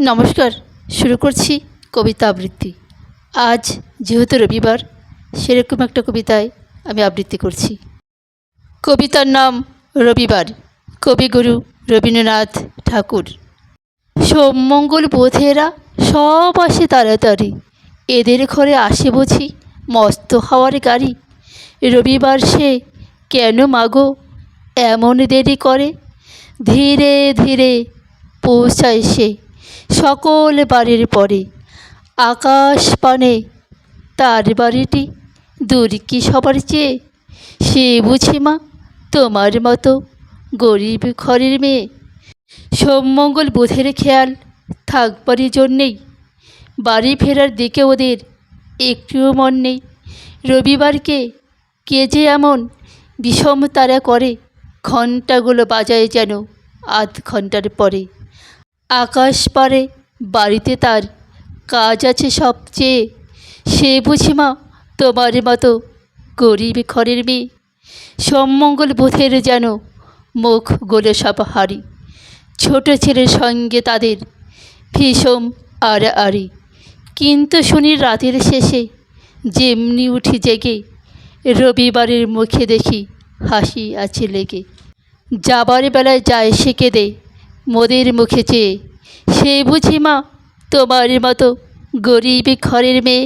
নমস্কার, শুরু করছি কবিতা আবৃত্তি। আজ যেহেতু রবিবার, সেরকম একটা কবিতায় আমি আবৃত্তি করছি। কবিতার নাম রবিবার, কবিগুরু রবীন্দ্রনাথ ঠাকুর। সোমমঙ্গল বোধেরা সব আসে তাড়াতাড়ি। এদের ঘরে আসে বুঝি মস্ত হাওয়ার গাড়ি। রবিবার সে কেন মাগো, এমন দেরি করে? ধীরে ধীরে পৌঁছায় সে সকল বাড়ির পরে। আকাশ পানে তার বাড়িটি দূর কি সবার চেয়ে? সে বুঝি মা, তোমার মতো গরিব ঘরের মেয়ে। সোমমঙ্গল বুধের খেয়াল থাকবারই জন্যেই বাড়ি ফেরার দিকে ওদের একটুও মন নেই। রবিবারকে কে যে এমন বিষম তারা করে, ঘণ্টাগুলো বাজায় যেন আধ ঘণ্টার পরে। আকাশ পারে বাড়িতে তার কাজ আছে সবচেয়ে। সে বুঝি মা, তোমার মতো গরিব ঘরের মেয়ে। সোমমঙ্গল বোধের যেন মুখ গোলে সব হারি। ছোট ছেলের সঙ্গে তাদের ভীষণ আড়াআড়ি। কিন্তু শুনি রাতের শেষে যেমনি উঠি জেগে, রবিবারের মুখে দেখি হাসি আছে লেগে। যাবার বেলায় যায় সে কেঁদে মোদের মুখে চেয়ে সে বুঝি মা তোমার মতো গরিব ঘরের মেয়ে।